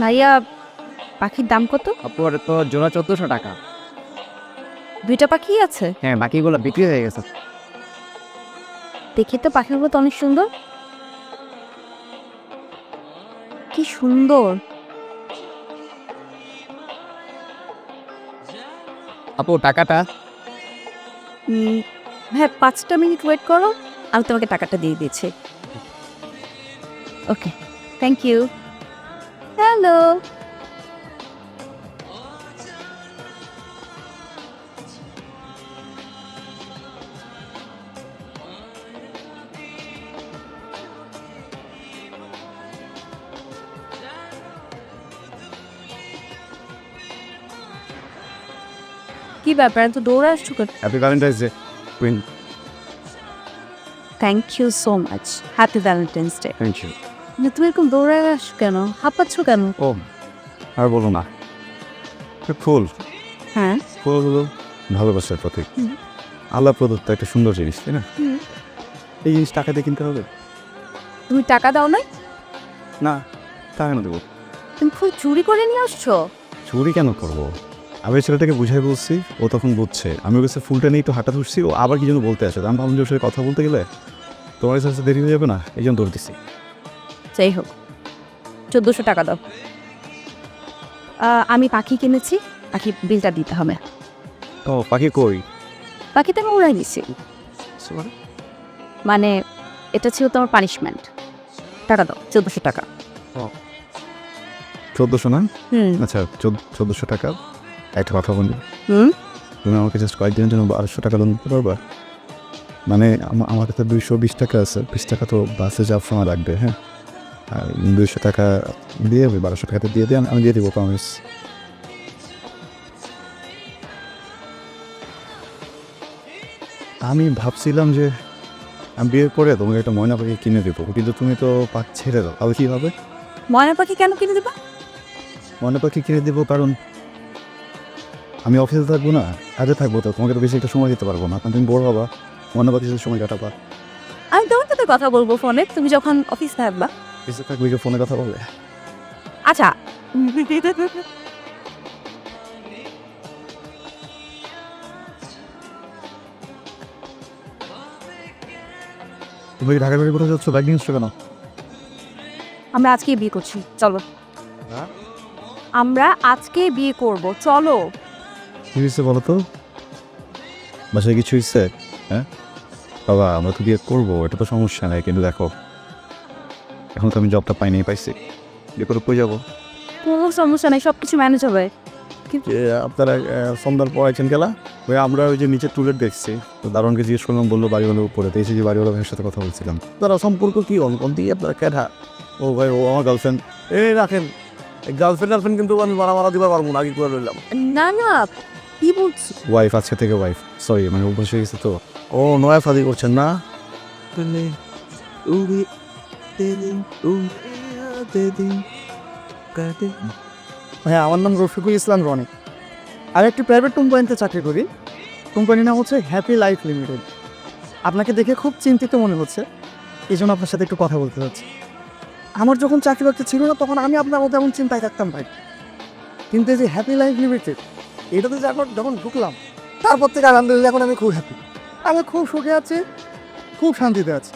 ভাইয়া পাখির দাম কত? আপুর তো জোড়া চোদ্দোশো টাকা। দুইটা পাখি আছে? হ্যাঁ বাকিগুলো বিক্রি হয়ে গেছে। দেখে তো পাখিগুলো তো অনেক সুন্দর। কি সুন্দর। আপু টাকাটা? হ্যাঁ পাঁচটা মিনিট ওয়েট করো। আমি তোমাকে টাকাটা দিয়ে দিচ্ছি। Okay thank you. হ্যালো কি ব্যাপার? এত দৌড়ে আসছো কেন? Happy Valentine's day queen thank you so much happy Valentine's day thank you তুমি এরকম দৌড়ে আসছো কেন? হাঁপাচ্ছ কেন? ও আর বলো না। ফুল। হ্যাঁ। ফুল হলো ভালোবাসার প্রতীক। আল্লাহ প্রদত্ত একটা সুন্দর জিনিস তাই না? এই জিনিস টাকা দিয়ে কিনতে হবে। তুমি টাকা দাও না না টাকা কেন দেবো? তুমি ফুল চুরি করে নিয়ে আসছো? চুরি কেন করব? আমি ছেলেটাকে বুঝাই বলছি ও তখন বুঝছে। আমি ওর কাছে ফুলটা নিয়ে একটু হাঁটা ধরছি ও আবার কি জন্য বলতে আসে। আমি ভাবলাম যে ওর সাথে কথা বলতে গেলে তোমার কাছে দেরি হয়ে যাবে না এই জন্য দৌড় দিচ্ছি যাই হোক চোদ্দোশো টাকা দাও। আমি পাখি কিনেছি পাখি বিলটা দিতে হবে। ও পাখি কই? পাখিতে আমি উড়াই দিছি। মানে? এটা ছিল তোমার পানিশমেন্ট টাকা দাও চোদ্দোশো টাকা। চোদ্দোশো না? আচ্ছা চোদ্দ- চোদ্দোশো টাকা। একটা কথা বলি। তুমি আমাকে জাস্ট কয়েকদিনের জন্য বারোশো টাকা লোন দিতে পারবা? মানে আমা- আমার কাছে দুইশো বিশ টাকা আছে। বিশ টাকা তো বাসে যাওয়ার সময় লাগবে হ্যাঁ? আর দুইশো টাকা দিয়ে ওই বারোশো টাকাতে দিয়ে দিয়ে আমি দিয়ে দিব প্রমিস আমি ভাবছিলাম যে আমি বিয়ের পরে তোমাকে একটা ময়না পাখি কিনে দেবো কিন্তু তুমি তো পাখ ছেড়ে দাও তাহলে কী হবে? ময়না পাখি কেন কিনে দেবা? ময়না পাখি কিনে দেবো কারণ আমি অফিসে থাকব না কাজে থাকব তো তোমাকে তো বেশি একটা সময় দিতে পারব না কারণ তুমি বড় হবা ময়না পাখির সাথে সময় কাটাবা। আমি তোমার সাথে কথা বলব ফোনে তুমি যখন অফিস থাকবা। থাকবে যে ফোনে কথা আচ্ছা তুমি ঢাকা কোথাও যাচ্ছ? ব্যাগ কেন? আমরা আজকে বিয়ে করছি। চলো। হ্যাঁ? আমরা আজকে বিয়ে করব। চলো। কি হয়েছে বলো তো? বাসায় কিছু হয়েছে? হ্যাঁ? বাবা আমরা তো বিয়ে করব এটা তো সমস্যা নাই কিন্তু দেখো। এখন তো আমি জবটা পাইনি পাইছি। বিয়ে করে যাব? কোনো সমস্যা নেই সব কিছু ম্যানেজ হবে যে আপনারা সন্ধ্যার পর আছেন গেলা ওই আমরা ওই যে নিচে টুলেট দেখছি। তো দারোয়ানকে জিজ্ঞেস করলাম বলল বাড়িওয়ালার উপরে। তো এসে যে বাড়িওয়ালা ভাইয়ের সাথে কথা বলছিলাম। তারা সম্পর্ক কি? অন কোন দিয়ে আপনারা কেঠা ও ভাই ও আমার গার্লফ্রেন্ড এই রাখেন। গার্লফ্রেন্ড গার্লফ্রেন্ড কিন্তু আমি মারা মারা দিবার পারব না আগে করে রইলাম না না কি বলছো? ওয়াইফ আজকে থেকে ওয়াইফ সরি মানে অভ্যাস হয়ে গেছে তো। ও নয়া ফাদি করছেন না? হ্যাঁ আমার নাম রফিকুল ইসলাম রনিক। আমি একটি প্রাইভেট কোম্পানিতে চাকরি করি। কোম্পানির নাম হচ্ছে হ্যাপি লাইফ লিমিটেড আপনাকে দেখে খুব চিন্তিত মনে হচ্ছে। এই জন্য আপনার সাথে একটু কথা বলতে চাচ্ছি। আমার যখন চাকরি বাকরি ছিল না, তখন আমি আপনার মতো এমন চিন্তায় থাকতাম ভাই। কিন্তু এই যে হ্যাপি লাইফ লিমিটেড এটাতে যখন যখন ঢুকলাম, তারপর থেকে আলহামদুলিল্লাহ এখন আমি খুব হ্যাপি আমি খুব সুখে আছি, খুব শান্তিতে আছি।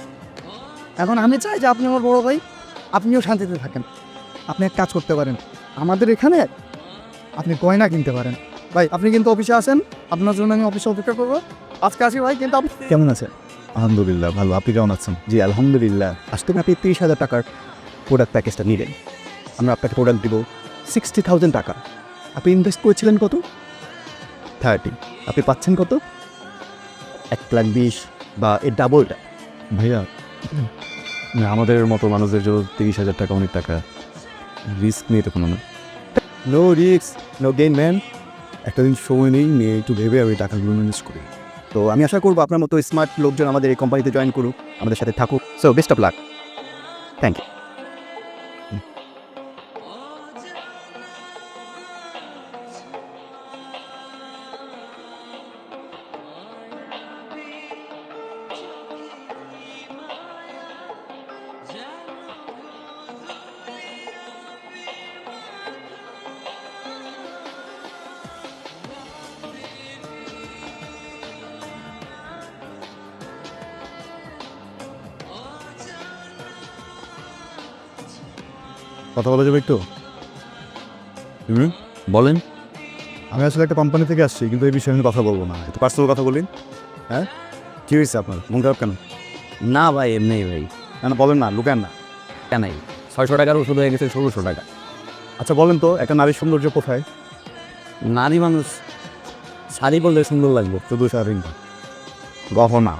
এখন আমি চাই যে আপনি আমার বড় ভাই, আপনিও শান্তিতে থাকেন। আপনি এক কাজ করতে পারেন। আমাদের এখানে আপনি গয়না কিনতে পারেন। ভাই, আপনি কিন্তু অফিসে আসেন, আপনার জন্য আমি অফিসে অপেক্ষা করব। আজকে আসি ভাই, কিন্তু আপনি কেমন আছেন? আলহামদুলিল্লাহ, ভালো। আপনি কেমন আছেন? জি, আলহামদুলিল্লাহ। আজকে আপনি তিরিশ হাজার টাকার প্রোডাক্ট প্যাকেজটা নিলেন। আমরা আপনাকে প্রোডাক্ট দিব সিক্সটি থাউজেন্ড টাকা। আপনি ইনভেস্ট করেছিলেন কত? থার্টি আপনি পাচ্ছেন কত? এক লাখ বিশ বা এর ডাবলটা ভাইয়া আমাদের মতো মানুষদের জন্য তিরিশ হাজার টাকা অনেক টাকা। রিস্ক নেই তো কোনো না। No risk no gain man একটা দিন সময় নেই, নিয়ে একটু ভেবে আমি টাকাগুলো ম্যানেজ করি। তো আমি আশা করব আপনার মতো স্মার্ট লোকজন আমাদের এই কোম্পানিতে জয়েন করুক, আমাদের সাথে থাকুক। So best of luck thank you কথা বলা যাবে একটু? হুম বলেন। আমি আসলে একটা কোম্পানি থেকে আসছি কিন্তু এই বিষয়ে আমি কথা বলব না। একটু পার্সোনাল কথা বলি। হ্যাঁ? কী হয়েছে আপনার? মন খারাপ কেন? না ভাই এমনি ভাই। কেন বলেন না লুকেন না। কেনাই ছয়শো টাকার ওষুধ হয়ে গেছে ষোলোশো টাকা। আচ্ছা বলেন তো একটা নারীর সৌন্দর্য কোথায়? নারী মানুষ শাড়ি বললে সুন্দর লাগবে। শুধু শাড়ি গহনা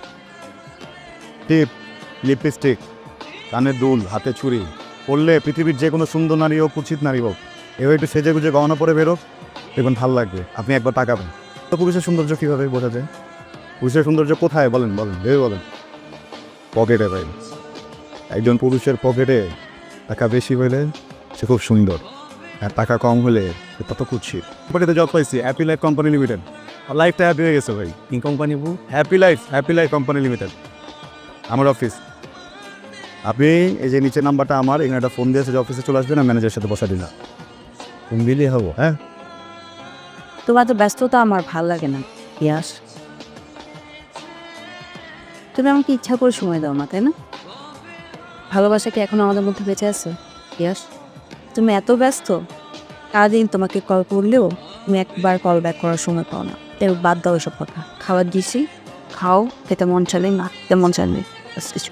টিপ লিপস্টিক কানের দুল হাতে ছুরি। পরলে পৃথিবীর যে কোনো সুন্দর নারী হোক উচিত নারী হোক এবার একটু সেজে গুজে গহনা পরে বেরো। দেখুন ভালো লাগবে। আপনি একবার তাকাবেন। তো পুরুষের সৌন্দর্য কীভাবে বোঝা যায়? পুরুষের সৌন্দর্য কোথায়? বলেন বলেন, ভেবে বলেন। পকেটে ভাই। একজন পুরুষের পকেটে টাকা বেশি হলে সে খুব সুন্দর। আর টাকা কম হলে সে তত কুৎসিত। পকেটে জব পাইছি হ্যাপি লাইফ কোম্পানি লিমিটেড লাইফটা হ্যাপি হয়ে গেছে ভাই। কি company happy life happy life company limited আমার অফিস আপনি এই যে নিচের নাম্বারটা আমার, এখানে একটা ফোন দিয়েছে যে অফিসে চলে আসবেন আর ম্যানেজারের সাথে বসা দিলাম। ফোন দিলেই হব হ্যাঁ? তোমার তো ব্যস্ততা আমার ভালো লাগে না, ইয়াস। তুমি আমাকে ইচ্ছা করে সময় দাও না, তাই না? ভালোবাসা কি এখন আমাদের মধ্যে বেঁচে আছে, ইয়াস? তুমি এত ব্যস্ত, সারাদিন তোমাকে কল করলেও তুমি একবার কল ব্যাক করার সময় পাও না। তাই বাদ দাও এসব কথা। খাবার দিছি খাও, খেতে মন চালে না, খেতে মন চালে কিছু।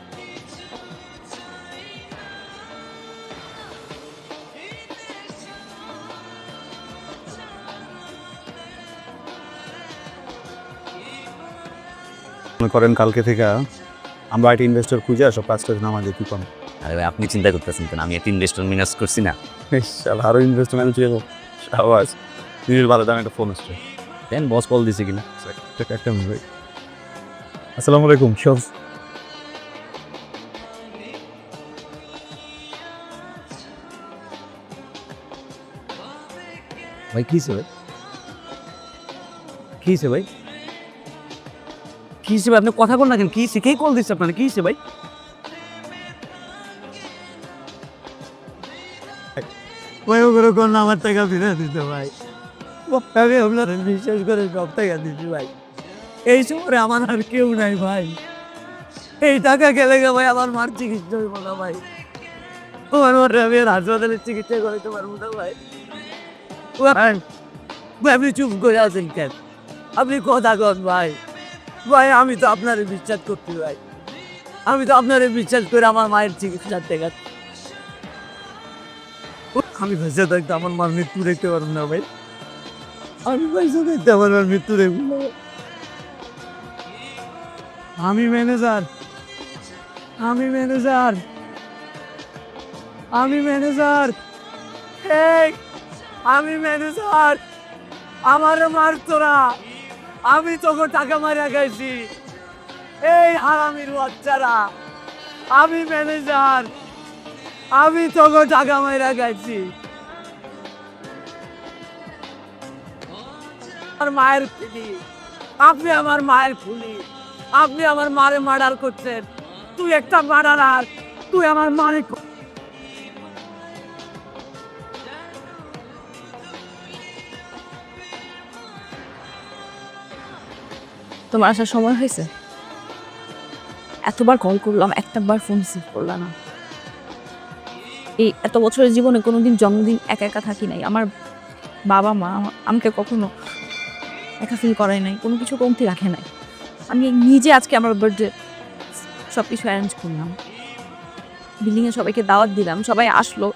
মনে করেন কালকে থেকে আমরা একটা ইনভেস্টর খুঁজে সব কাজ টাজ নামাজে কি কম। আরে ভাই আপনি চিন্তা করতেছেন কেন? আমি একটা ইনভেস্টর মিনাস করছি না। আরও ইনভেস্টর ম্যানেজ হয়ে যাব। আওয়াজ নিজের ভালো দাম একটা ফোন আসছে। দেন বস কল দিছে কিনা? একটা মিনিট ভাই। আসসালামু আলাইকুম সব। ভাই কী ভাই? কী ভাই? কী হিসেবে আপনি কথা বল না কেন? কী শিখেই কল দিচ্ছে আপনার কী হিসেবে ভাই? ভাই ওগুলো কোন আমার টাকা ফিরে দিতে ভাই। আমি আপনার বিশ্বাস করে সব টাকা দিচ্ছি ভাই। এই সময় আমার আর কেউ নাই ভাই। এই টাকা গেলে গে ভাই আমার মার চিকিৎসা হইব না ভাই। আমার মারে আমি আর হাসপাতালে চিকিৎসা করাইতে পারব না ভাই ভাই, আপনি চুপ করে আছেন কেন? আপনি কথা কন ভাই। ভাই, আমি তো আপনার বিশ্বাস করছি ভাই। আমি তো আপনার বিশ্বাস করে আমার মায়ের চিকিৎসার টাকা আমি বেঁচে থাকতে আমার মার মৃত্যু দেখতে পারব না ভাই। আমি বেঁচে থাকতে আমার মার মৃত্যু দেখব আমি ম্যানেজার। আমি ম্যানেজার। আমি ম্যানেজার। আমি ম্যানেজার। আমার মার তোরা আমি তোকে টাকা মারিয়া খাইছি। এই হারামির বাচ্চারা, আমি ম্যানেজার আমি তোকে টাকা মাইরা গেছি আমার মায়ের ফুলি আপনি আমার মায়ের ফুলি আপনি আমার মারে মার্ডার করছেন। তুই একটা মার্ডারার, তুই আমার মারে তোমার আসার সময় হয়েছে? এতবার কল করলাম, একটাবার ফোন রিসিভ করলাম না। এই এত বছরের জীবনে কোনোদিন জন্মদিন একা একা থাকি নাই। আমার বাবা মা আমাকে কখনো একা ফিল করাই নাই, কোনো কিছু কমতি রাখে নাই। আমি নিজে আজকে আমার বার্থডে সব কিছু অ্যারেঞ্জ করলাম বিল্ডিংয়ে সবাইকে দাওয়াত দিলাম, সবাই আসলো,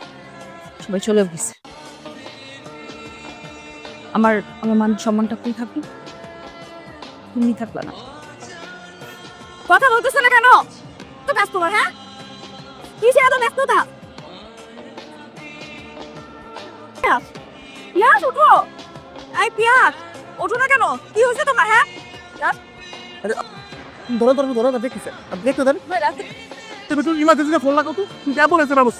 সবাই চলে গেছে। আমার আমার মান সম্মানটা কই থাকল। তুমি থাকলা না। কথা বলতেছে না কেন? তো ব্যস্ত হ্যাঁ? কিসে এত ব্যস্ততা? পিয়াস উঠো এই পিয়াস ওঠো না কেন? কি হয়েছে তোমার হ্যাঁ? ধরো ধরো ধরো দেখতেছে। দেখতে রাতে তুমি একটু ইমার্জেন্সিতে ফোন লাগাও তো। যা বলেছে বাবু